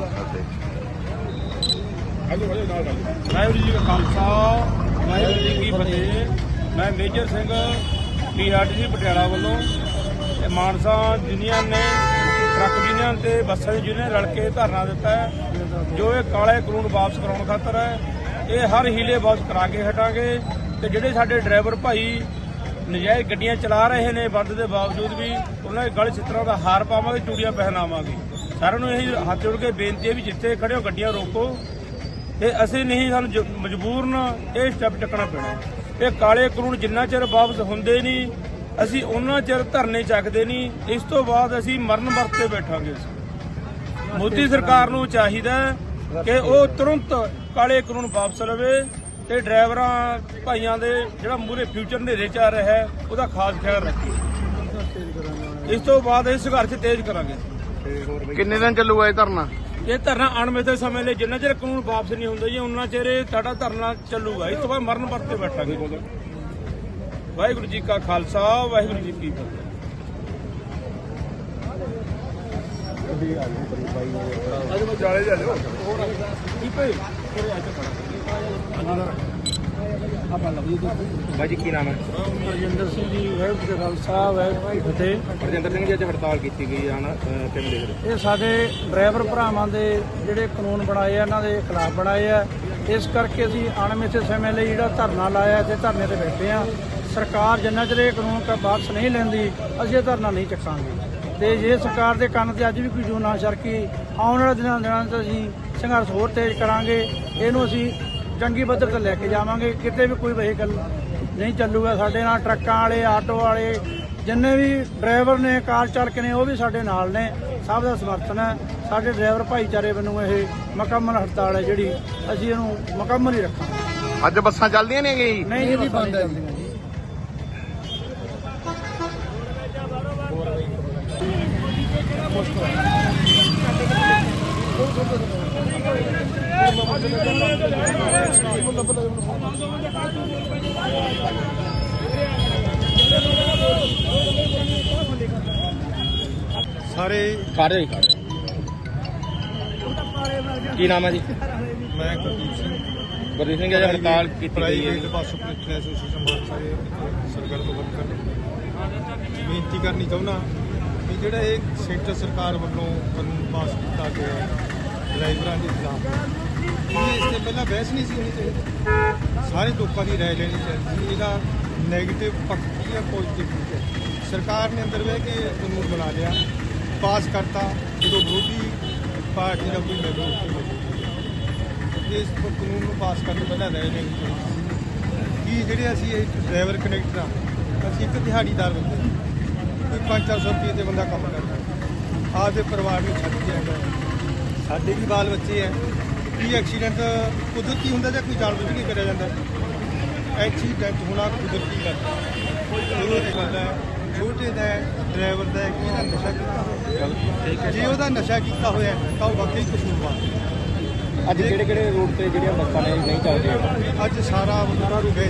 ਅਤੇ ਵਾਹਿਗੁਰੂ ਜੀ ਕਾ ਖਾਲਸਾ ਵਾਹਿਗੁਰੂ ਜੀ ਕੀ ਫਤਿਹ ਮੈਂ ਮੇਜਰ ਸਿੰਘ ਪੀਆਰਟੀਸੀ ਪਟਿਆਲਾ ਵੱਲੋਂ ਤੇ ਮਾਨਸਾ ਯੂਨੀਅਨ ਨੇ ਟਰੱਕ ਯੂਨੀਅਨ ਤੇ ਬੱਸਾਂ ਦੀ ਯੂਨੀਅਨ ਰਲ ਕੇ ਧਰਨਾ ਦਿੱਤਾ ਹੈ, ਜੋ ਇਹ ਕਾਲੇ ਕਾਨੂੰਨ ਵਾਪਸ ਕਰਾਉਣ ਖਾਤਰ ਹੈ, ਇਹ ਹਰ ਹੀਲੇ ਵਾਪਸ ਕਰਾ ਕੇ ਹਟਾਂਗੇ ਤੇ ਜਿਹੜੇ ਸਾਡੇ ਡਰਾਈਵਰ ਭਾਈ ਨਜਾਇਜ਼ ਗੱਡੀਆਂ ਚਲਾ ਰਹੇ ਨੇ ਵੱਧ ਦੇ ਬਾਵਜੂਦ ਵੀ ਉਹਨਾਂ ਦੇ ਗਲ ਚਿੱਤਰਾਂ ਦਾ ਹਾਰ ਪਾਵਾਂਗੇ ਚੂੜੀਆਂ ਪਹਿਨਾਵਾਂਗੇ ਸਾਰਿਆਂ ਨੂੰ ਇਹ ਹੱਥ ਜੋੜ ਕੇ ਬੇਨਤੀ ਹੈ ਵੀ ਜਿੱਥੇ ਖੜੇ ਹੋ ਗੱਡੀਆਂ ਰੋਕੋ। ਤੇ ਅਸੀਂ ਨਹੀਂ ਸਾਨੂੰ ਮਜਬੂਰਨ ਇਹ ਸਟੈਪ ਚੱਕਣਾ ਪੈਣਾ। ਇਹ ਕਾਲੇ ਕਾਨੂੰਨ ਜਿੰਨਾ ਚਿਰ ਵਾਪਸ ਹੁੰਦੇ ਨਹੀਂ, ਅਸੀਂ ਉਹਨਾਂ ਚਿਰ ਧਰਨੇ ਚੱਕਦੇ ਨਹੀਂ, ਇਸ ਤੋਂ ਬਾਅਦ ਅਸੀਂ ਮਰਨ ਵਰਤ ਬੈਠਾਂਗੇ। ਮੋਦੀ ਸਰਕਾਰ ਨੂੰ ਚਾਹੀਦਾ ਕਿ ਉਹ ਤੁਰੰਤ ਕਾਲੇ ਕਾਨੂੰਨ ਵਾਪਸ ਲਵੇ ਤੇ ਡਰਾਈਵਰਾਂ, ਭਾਈਆਂ ਦੇ ਜਿਹੜਾ ਮੂਰੇ ਫਿਊਚਰ ਹਨੇਰੇ ਚ ਆ ਰਿਹਾ ਹੈ, ਉਹਦਾ ਖਾਸ ਖਿਆਲ ਰੱਖੇ। ਇਸ ਤੋਂ ਬਾਅਦ ਇਹ ਸੰਘਰਸ਼ ਤੇਜ਼ ਕਰਾਂਗੇ। ਕਿੰਨੇ ਦਿਨ ਚੱਲੂਗਾ ਇਹ ਧਰਨਾ? ਇਹ ਧਰਨਾ ਅਣਮਿੱਥੇ ਸਮੇਂ ਲਈ ਜਿੰਨਾ ਚਿਰ ਕਾਨੂੰਨ ਵਾਪਸ ਨਹੀਂ ਹੁੰਦਾ ਜੀ ਉਹਨਾਂ ਚਿਰ ਇਹ ਸਾਡਾ ਧਰਨਾ ਚੱਲੂਗਾ। ਇਸ ਤੋਂ ਬਾਅਦ ਮਰਨ ਵਰਤੇ ਬੈਠਾਂਗੇ। ਵਾਹਿਗੁਰੂ ਜੀ ਕਾ ਖਾਲਸਾ ਵਾਹਿਗੁਰੂ ਜੀ ਕੀ ਫਤਿਹ। ਬਾਜੀ ਕੀ ਨਾਮ ਹੈ? ਰਜਿੰਦਰ ਸਿੰਘ ਜੀ ਵਾਹਿਗੁਰੂ ਜੀ ਕਾ ਖਾਲਸਾ ਵਾਹਿਗੁਰੂ ਜੀ ਕੀ ਫਤਿਹ। ਰਜਿੰਦਰ ਸਿੰਘ ਜੀ ਅੱਜ ਹੜਤਾਲ ਕੀਤੀ ਗਈ ਆ ਨਾ ਅਹ ਕਿਵੇਂ ਦੇਖ ਰਹੇ ਇਹ ਸਾਡੇ ਡਰਾਈਵਰ ਭਰਾਵਾਂ ਦੇ ਜਿਹੜੇ ਕਾਨੂੰਨ ਬਣਾਏ ਆ ਇਹਨਾਂ ਦੇ ਖਿਲਾਫ ਬਣਾਏ ਆ। ਇਸ ਕਰਕੇ ਅਸੀਂ ਅਣਮਿੱਥੇ ਸਮੇਂ ਲਈ ਜਿਹੜਾ ਧਰਨਾ ਲਾਇਆ ਤੇ ਧਰਨੇ ਤੇ ਬੈਠੇ ਆ। ਸਰਕਾਰ ਜਿੰਨਾ ਚਿਰ ਇਹ ਕਾਨੂੰਨ ਕ ਵਾਪਸ ਨਹੀਂ ਲੈਂਦੀ ਅਸੀਂ ਇਹ ਧਰਨਾ ਨਹੀਂ ਚੱਕਾਂਗੇ। ਤੇ ਜੇ ਸਰਕਾਰ ਦੇ ਕੰਨ ਤੇ ਅੱਜ ਵੀ ਕੋਈ ਜੂ ਨਾ ਸਰਕੀ ਆਉਣ ਵਾਲੇ ਦਿਨਾਂ ਦਿਨਾਂ 'ਚ ਅਸੀਂ ਸੰਘਰਸ਼ ਹੋਰ ਤੇਜ਼ ਕਰਾਂਗੇ। ਇਹਨੂੰ ਅਸੀਂ ਜੰਗੀ ਪੱਧਰ ਤੇ ਲੈ ਕੇ ਜਾਵਾਂਗੇ। ਕਿਤੇ ਵੀ ਕੋਈ ਵਹੀਕਲ ਨਹੀਂ ਚੱਲੂਗਾ ਸਾਡੇ ਨਾਲ ਟਰੱਕਾਂ ਵਾਲੇ ਆਟੋ ਵਾਲੇ ਜਿੰਨੇ ਵੀ ਡਰਾਈਵਰ ਨੇ ਕਾਰ ਚਾਲਕ ਨੇ ਉਹ ਵੀ ਸਾਡੇ ਨਾਲ ਨੇ। ਸਭ ਦਾ ਸਮਰਥਨ ਹੈ। ਸਾਡੇ ਡਰਾਈਵਰ ਭਾਈਚਾਰੇ ਵੱਲੋਂ ਇਹ ਮੁਕੰਮਲ ਹੜਤਾਲ ਹੈ ਜਿਹੜੀ ਅਸੀਂ ਇਹਨੂੰ ਮੁਕੰਮਲ ਹੀ ਰੱਖਾਂਗੇ। ਅੱਜ ਬੱਸਾਂ ਚੱਲਦੀਆਂ ਨੇ ਗਈ? ਨਹੀਂ ਜੀ ਬੰਦ ਹੈ ਸਾਰੇ ਸਾਰੇ ਕੀ ਨਾਮ ਹੈ ਜੀ? ਮੈਂ ਗੁਰਦੀਪ ਸਿੰਘ। ਗੁਰਦੀਪ ਸਿੰਘ ਜੀ ਹੜਤਾਲ ਕੀਤੀ ਗਈ ਪ੍ਰਾਈਵੇਟ ਹੈ ਬੱਸ ਆਪਰੇਟਰ ਐਸੋਸੀਏਸ਼ਨ ਮਾਨਸਾ ਦੇ ਸਰਕਾਰ ਤੋਂ ਵਰਕਰ ਬੇਨਤੀ ਕਰਨੀ ਚਾਹੁੰਦਾ ਕਿ ਜਿਹੜਾ ਇਹ ਸੈਂਟਰ ਸਰਕਾਰ ਵੱਲੋਂ ਕਾਨੂੰਨ ਪਾਸ ਕੀਤਾ ਗਿਆ ਡਰਾਈਵਰਾਂ ਦੇ ਖਿਲਾਫ ਇਹ ਇਸ ਤੇ ਪਹਿਲਾਂ ਬਹਿਸ ਨਹੀਂ ਸੀ ਹੋਣੀ ਚਾਹੀਦੀ। ਸਾਰੇ ਲੋਕਾਂ ਦੀ ਰਾਏ ਲੈਣੀ ਚਾਹੀਦੀ ਸੀ। ਇਹਦਾ 네ਗੇਟਿਵ ਪੱਖ ਕੀ ਹੈ ਪੋਜ਼ਿਟਿਵ ਕੀ ਹੈ। ਸਰਕਾਰ ਨੇ ਅੰਦਰ ਬਹਿ ਕੇ ਕਾਨੂੰਨ ਬਣਾ ਲਿਆ ਪਾਸ ਕਰਤਾ। ਜਦੋਂ ਵਿਰੋਧੀ ਪਾਰਟੀ ਦਾ ਕੋਈ ਮੈਂਬਰ ਇਸ ਕਾਨੂੰਨ ਨੂੰ ਪਾਸ ਕਰਨ ਤੋਂ ਪਹਿਲਾਂ ਰਾਏ ਲੈਣੀ ਚਾਹੀਦੀ ਸੀ। ਕਿ ਜਿਹੜੇ ਅਸੀਂ ਇਹ ਡਰਾਈਵਰ ਕਨੈਕਟਰ ਆ, ਅਸੀਂ ਇੱਕ ਦਿਹਾੜੀਦਾਰ ਬੰਦੇ ਹਾਂ। ਕੋਈ 5-400 ਰੁਪਏ ਤੇ ਬੰਦਾ ਕੰਮ ਕਰਦਾ। ਆਪਦੇ ਪਰਿਵਾਰ ਨੂੰ ਛੱਡ ਕੇ ਆਉਂਦਾ। ਸਾਡੇ ਵੀ ਬਾਲ ਬੱਚੇ ਆ। ਕੀ ਐਕਸੀਡੈਂਟ ਕੁਦਰਤੀ ਹੁੰਦਾ ਜਾਂ ਕੋਈ ਜਾਣਬੁੱਝ ਕੇ ਕਰਿਆ ਜਾਂਦਾ? ਐਕਸੀਡੈਂਟ ਹੋਣਾ ਕੁਦਰਤੀ ਗੱਲ ਹੈ। ਉਹ ਦੀ ਗੱਲ ਹੈ ਛੋਟੇ ਦਾ ਡਰਾਈਵਰ ਦਾ ਕਿ ਇਹਦਾ ਨਸ਼ਾ ਕੀਤਾ ਹੋਇਆ? ਜੇ ਉਹਦਾ ਨਸ਼ਾ ਕੀਤਾ ਹੋਇਆ ਤਾਂ ਉਹ ਵਾਕਈ ਕਸੂਰਵਾਰ ਅੱਜ ਕਿਹੜੇ ਕਿਹੜੇ ਰੂਟ ਤੇ ਜਿਹੜੀਆਂ ਬੱਸਾਂ ਨੇ ਨਹੀਂ ਚੱਲਦੀਆਂ? ਅੱਜ ਸਾਰਾ ਉਹਨਾਂ ਨੂੰ ਗਏ